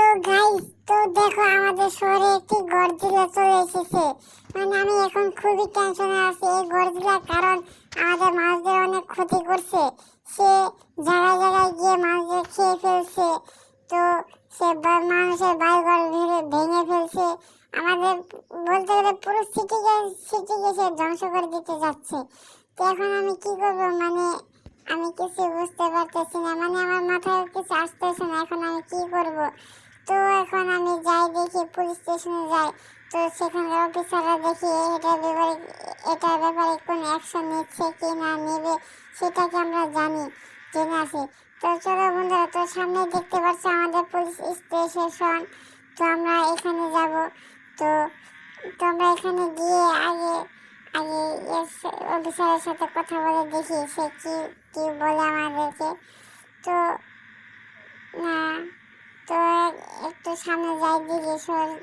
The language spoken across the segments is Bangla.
তো গাইস তো দেখো আমাদের শহরে একটি গরজিলা চলে এসেছে। মানে আমি এখন খুবই টেনশনে আছি। এই গরজিলার কারণ আমাদের মাছদের অনেক ক্ষতি করছে। সে জায়গায় জায়গায় গিয়ে মাছদের খেয়ে ফেলছে। তো সে মানুষের বাড়িঘর ভেঙে ফেলছে। আমাদের বলতে গেলে পুরো সিটিকে সিটিকে সে ধ্বংস করে দিতে যাচ্ছে। তো এখন আমি কি করব? মানে আমি কিছু বুঝতে পারতেছি না। মানে আমার মাথায় কিছু আসতেছে না। এখন আমি কি করব? তো এখন আমি যাই দেখি পুলিশ স্টেশনে যাই। তো সেখানকার অফিসাররা দেখি এটার ব্যাপারে এটার ব্যাপারে কোন অ্যাকশন নিচ্ছে কি না নেবে, সেটাকে আমরা জানি, জেনে আছি তো চলো বন্ধুরা, তো সামনে দেখতে পাচ্ছ আমাদের পুলিশ স্টেশন তো আমরা এখানে যাব। তো তো আমরা এখানে গিয়ে আগে আগে অফিসারের সাথে কথা বলে দেখি, সে কি কি বলে আমাদেরকে। তো না তো একটু সামনে যাই দিকে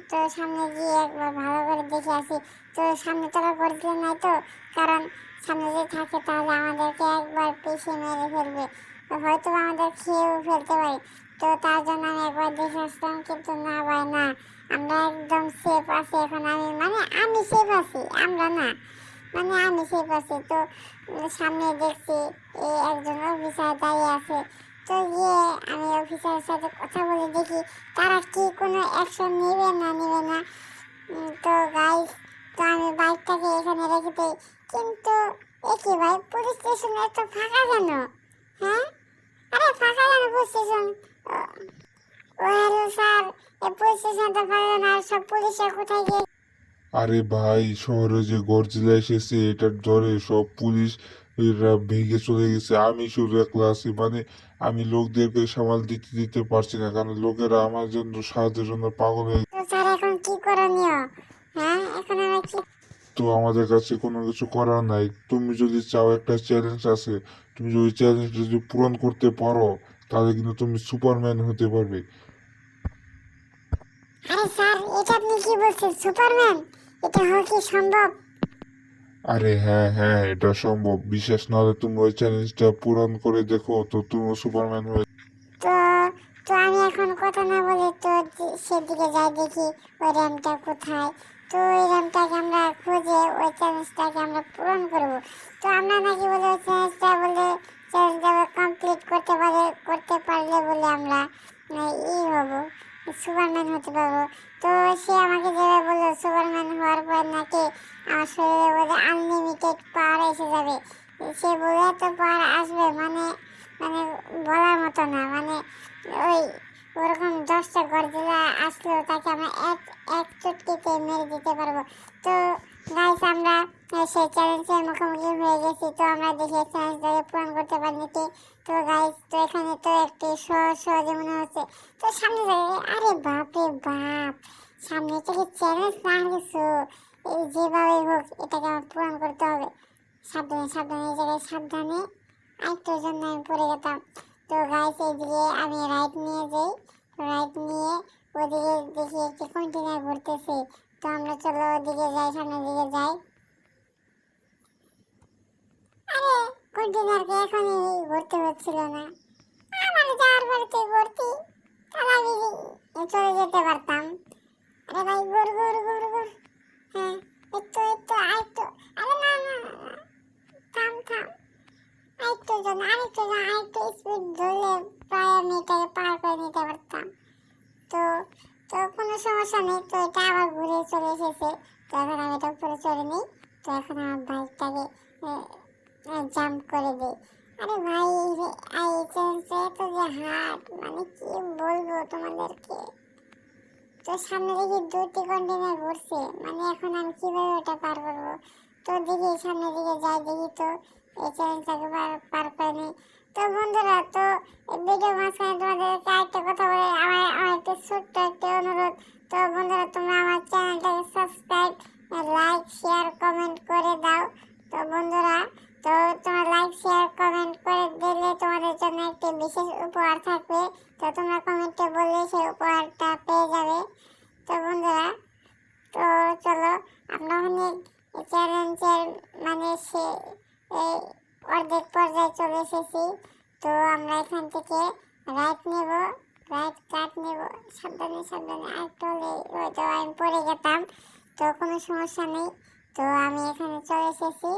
তো সামনে গিয়ে একবার ভালো করে দেখে আসি। তো সামনে তোরা করতে নাই তো? কারণ সামনে যদি থাকে তাহলে আমাদেরকে একবার পিছিয়ে মেরে ফেলবে। হয়তো আমাদের খেয়েও ফেলতে পারি। তো তার জন্য আমি একবার দেখে আসলাম, কিন্তু না ভাই, না। আমরা একদম সেফ আছি এখন। আমি মানে আমি সেফ আছি, আমরা না। মানে আমি সেফ আছি। তো সামনে দেখছি, এই একজন অফিসার দাঁড়িয়ে আছে। তো গিয়ে আমি অফিসারের সাথে কথা বলে দেখি তারা কি কোনো অ্যাকশন নেবে না নেবে না। তো গাইস তো আমি বাইকটাকে এখানে রেখে দিই। কিন্তু একই ভাই পুলিশ স্টেশন এত ফাঁকা কেন? হ্যাঁ? আরে ফাঁকা কেন পুলিশ স্টেশন স্যার পুলিশ স্টেশনটা ফাঁকা কেন? আর সব কোথায় গিয়ে? আরে ভাই, শহরে যে গরজিলা এসেছে, এটার জ্বরে সব পুলিশ এরা ভেঙে চলে গেছে। আমি শুধু একলা আছি। মানে আমি লোকদেরকে সামাল দিতে দিতে পারছি না। কারণ লোকেরা আমার জন্য সাহায্যের জন্য পাগল হয়ে তো স্যার এখন কি করণীয়? হ্যাঁ এখন আমরা কি? তো আমাদের কাছে কোনো কিছু করার নাই। তুমি যদি চাও একটা চ্যালেঞ্জ আছে তুমি যদি চ্যালেঞ্জ যদি পূরণ করতে পারো তাহলে কিন্তু তুমি সুপারম্যান হতে পারবে। আরে স্যার এটা আপনি কি বলছেন? সুপারম্যান? এটা হওয়া কি সম্ভব? আরে হ্যাঁ হ্যাঁ এটা সম্ভব। বিশেষ না হলে তুমি ওই চ্যালেঞ্জটা পূরণ করে দেখো তো তুমি সুপারম্যান হয়ে তো তো আমি এখন কথা না বলে তো সেদিকে যাই দেখি ওই র্যামটা কোথায়। তো ওই র্যামটাকে আমরা খুঁজে ওই চ্যালেঞ্জটাকে আমরা পূরণ করব। তো আমরা নাকি বলে ওই চ্যালেঞ্জটা বলে চ্যালেঞ্জটা কমপ্লিট করতে পারে করতে পারলে বলে আমরা মানে, ই হব। সুপারম্যান হতে পারব তো সে আমাকে যেভাবে বলল সুপারম্যান হওয়ার পর নাকি আমার শরীরে বলে আনলিমিটেড পাওয়ার এসে যাবে। সে বলে তো পাওয়ার আসবে মানে মানে বলার মতো না মানে ওই ওরকম দশটা গরজিলা আসলেও তাকে আমরা এক এক চুটকিতে মেরে দিতে পারব। তো গাইস আমরা সেই চ্যালেঞ্জের মুখোমুখি হয়ে গেছি। তো আমরা দেখি চ্যালেঞ্জটাকে পূরণ করতে পারিনি কি। তো গাইস তো এখানে তো একটি সহজ মনে হচ্ছে। তো সামনে যাই। আরে বাপ রে বাপ! সামনে থেকে চ্যালেঞ্জ না কিছু। এই যেভাবে হোক, এটাকে আমার পূরণ করতে হবে। সাবধানে সাবধানে, এই জায়গায় সাবধানে আরেকটার জন্য আমি পড়ে যেতাম। তো গাইস এইদিকে আমি রাইট নিয়ে যাই। রাইট নিয়ে ওদিকে দেখি একটি কন্টেনার ঘুরতেছে। তো আমরা চলো ওদিকে যাই, সামনের দিকে যাই। আরে কন্টেনারকে এখনই ঘুরতে হচ্ছিল না। আমার যাওয়ার বাড়িতে ঘুরতি তাহলে আমি চলে যেতে পারতাম। আরে ভাই ঘুর ঘুর ঘুর ঘুর। হ্যাঁ একটু একটু আরেকটু। আরে না, না। থাম থাম। আরেকটু জন আরেকটু জন আরেকটু স্পিড ধরলে প্রায় আমি এটাকে পার করে নিতে পারতাম। তো তো কোনো সমস্যা নেই তো এটা আবার ঘুরে চলে এসেছে। তো এখন আমি এটা উপরে চড়ে নিই। তো এখন আমার বাইকটাকে জাম্প করে দিই। আরে ভাই চেঞ্জে তো যে হাট মানে কি বলব তোমাদেরকে? তো সামনে দেখি দুটি কন্টেনার ঘুরছে। মানে এখন আমি কীভাবে ওটা পার করব? তো দেখি সামনের দিকে যাই, দেখি তো এই চ্যালেঞ্জটাকে পার করে তো বন্ধুরা, তো ভিডিও মাঝখানে তোমাদেরকে আরেকটা কথা বলে, আমার আমার একটা ছোট্ট একটা অনুরোধ। তো বন্ধুরা, তোমরা আমার চ্যানেলটাকে সাবস্ক্রাইব লাইক শেয়ার কমেন্ট করে দাও। তো বন্ধুরা তো তোমরা লাইক শেয়ার কমেন্ট করে দিলে তোমাদের জন্য একটি বিশেষ উপহার থাকবে। তো তোমরা কমেন্টে বললে সেই উপহারটা পেয়ে যাবে। তো বন্ধুরা, তো চলো আমরা অনেক চ্যালেঞ্জের মানে সে, এই অর্ধেক পর্যায়ে চলে এসেছি। তো আমরা এখান থেকে রাইট নেব রাইট কাট নেব। সাবধানে সাবধানে আরেকটু হলে হয়তো আমি পড়ে যেতাম। তো কোনো সমস্যা নেই। তো আমি এখানে চলে এসেছি।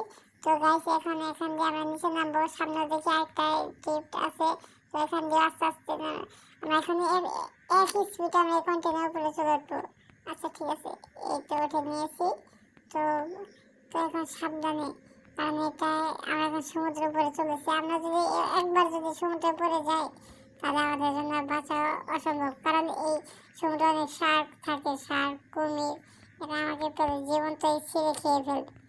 তো গাইস এখন এখান দিয়ে আমরা নিচে নামবো। সামনে দেখি আরেকটা গিফট আছে। তো এখান দিয়ে আস্তে আস্তে আমরা এখন এ- এ- এক স্পিড আমরা কন্টেনার উপরে চলে উঠবো আচ্ছা ঠিক আছে, এই তো উঠে নিয়েছি। তো তো এখন সাবধানে, কারণ এটা আমরা এখন সমুদ্রের উপরে চলেছি। আমরা যদি একবার যদি সমুদ্রে পড়ে যাই, তাহলে আমাদের জন্য বাঁচা অসম্ভব। কারণ এই সমুদ্রে অনেক শার্ক থাকে শার্ক কুমির এটা আমাকে জীবনটাই ছিঁড়ে খেয়ে ফেলবে।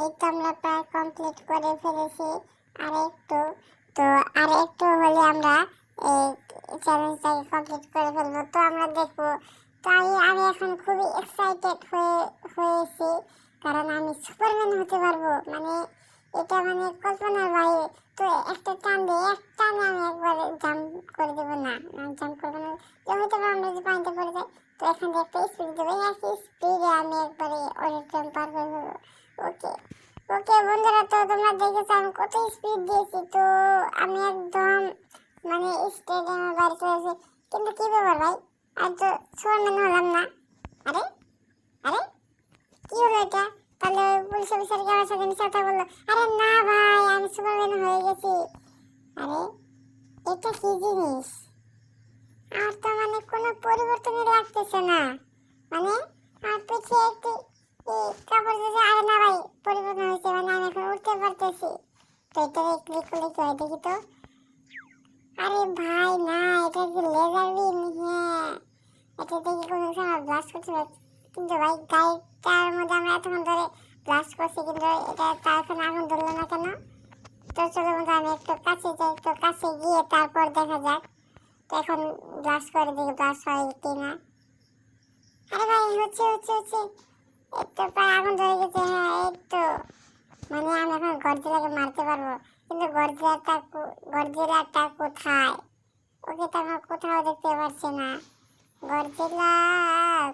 এই তো আমরা প্রায় কমপ্লিট করে ফেলেছি। আর একটু তো আর একটু হলে আমরা এই চ্যালেঞ্জটাকে কমপ্লিট করে ফেলব। তো আমরা দেখব। তো আমি আমি এখন খুবই এক্সাইটেড হয়ে, হয়েছি। কারণ আমি সুপারম্যান হতে পারব। মানে এটা মানে কল্পনার বাইরে। তো একটা টান দিয়ে, এক টানে আমি একবারে জাম্প করে দেবো না। জাম্প করব না। হয়তো আমরা যদি পানিতে পড়ে যাই, তো এখান থেকে একটা স্পিড দেবো। এই স্পিডে আমি একবারে অনেক টাইম পার করে দেবো ওকে। ওকে বন্ধুরা, তো তোমরা দেখেছ আমি কত স্পিড দিয়েছি। তো আমি একদম মানে স্টেডিয়ামের বাইরে চলে এসেছি। কিন্তু কি ব্যাপার ভাই? আর তো সুপারম্যান হলাম না। আরে? আরে? কি হলো এটা? তাহলে পুলিশ অফিসারকে আমার সাথে মিশে কথা বলল। আরে না ভাই, আমি সুপারম্যান হয়ে গেছি। আরে? এটা কি জিনিস? আমার তো মানে কোনো পরিবর্তনই লাগতেছে না। মানে আমার পিঠে একটি কাপড় দিয়েছে আরে না ভাই, পরিবর্তন হয়েছে মানে আমি এখন উঠতে পারতেছি। তো এটাতে ক্লিক করলে কি হয় দেখি তো? আরে ভাই, না, এটা কি লেজার বিন হ্যাঁ এটা দেখি কোনো সময় ব্লাস্ট করতে কিন্তু ভাই, গাড়িটার মধ্যে আমরা এতক্ষণ ধরে ব্লাস্ট করছি, কিন্তু এটা তার এখন আগুন ধরলো না কেন? তো চলো বন্ধু আমি একটু কাছে যাই তো কাছে গিয়ে তারপর দেখা যাক। তো এখন ব্লাস্ট করে দেখি ব্লাস্ট হয় কি না। আরে ভাই, হচ্ছে হচ্ছে হচ্ছে। প্রায় আগুন ধরে গেছে হ্যাঁ তো। মানে আমি এখন গর্জিলাকে মারতে পারব, কিন্তু গর্জিলাটা গর্জিলাটা কোথায়? ওকে তো আমার কোথাও দেখতে পাচ্ছি না। গর্জিলা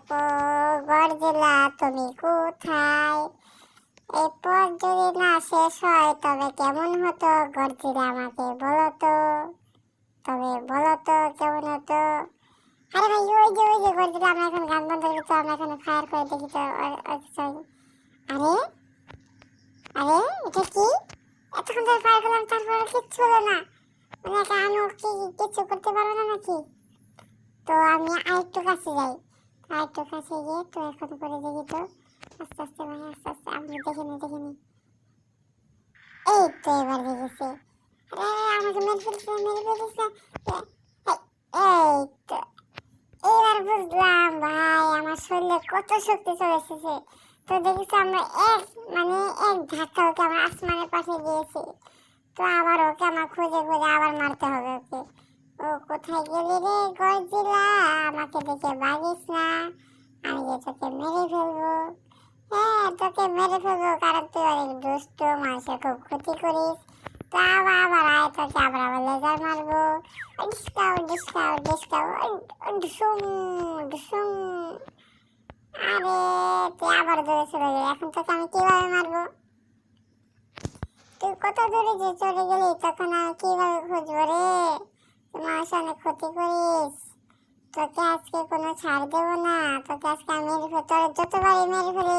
কো, গর্জিলা, তুমি কোথায়? এই পথ যদি না শেষ হয়, তবে কেমন হতো গর্জিলা আমাকে, বলো তো? তবে বলো তো, কেমন হতো? আরে ভাই, ওই যে ওই যে গর্জিলা আমরা এখন গান বন্ধ করি, তো আমরা এখন ফায়ার করে দেখি তো। আরে আরে, এটা কি? এতক্ষণ ধরে ফায়ার করলাম, তারপরে কিচ্ছু হলো না। মানে আমি কি কিচ্ছু করতে পারব না নাকি? তো আমি আরেকটু কাছে যাই। আরেকটু কাছে গিয়ে তো এখন করে দেখি তো। আস্তে আস্তে ভাই আস্তে আস্তে আমি দেখিনি দেখিনি এই তো এবার দেখেছি। আরে, আমাকে মেরে ফেলছে মেরে ফেলছে। এই তো। এবার বুঝলাম ভাই, আমার শরীরে কত শক্তি চলে এসেছে। তো দেখেছি আমরা এক মানে এক ধাক্কা ওকে আমরা আসমানে পাঠিয়ে দিয়েছি। তো আবার ওকে আমার খুঁজে খুঁজে আবার মারতে হবে ওকে। ও কোথায় গেলি রে গরজিলা? আমাকে দেখে বাগিস না। আমি যে তোকে মেরে ফেলব। হ্যাঁ তোকে মেরে ফেলব, কারণ তুই অনেক দুষ্ট, মানুষের খুব ক্ষতি করিস। আবার আয় তোকে আবার লেজার মারবো ডিসকাউ ডিসকাউ ডিসকাউ ডুসুম ডুসুম আরে তুই আবার দূরে চলে গেলি এখন তোকে আমি কীভাবে মারবো তুই কত দূরে যে চলে গেলি তখন আমি কীভাবে খুঁজবো রে মানুষ অনেক ক্ষতি করিস তোকে আজকে কোনো ছাড় দেবো না তোকে আজকে আমি মেরে ফেলে তোর যতবারই মেরে ফেলি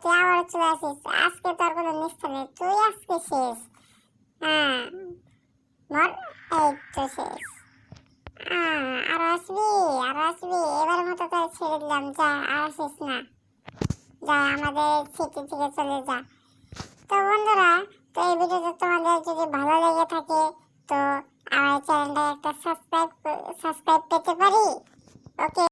তুই আবার চলে আসিস আজকে তোর কোনো নেই তুই আজকে শেষ মর, এই তো শেষ। আর আসবি আর আসবি। এবার মতো তোর ছেড়ে দিলাম, যা, আর আসিস না। যা, আমাদের সিটি থেকে চলে যা। তো বন্ধুরা, তো এই ভিডিওটা তোমাদের যদি ভালো লেগে থাকে, তো আমার চ্যানেলটা একটা সাবস্ক্রাইব সাবস্ক্রাইব পেতে পারি? ওকে।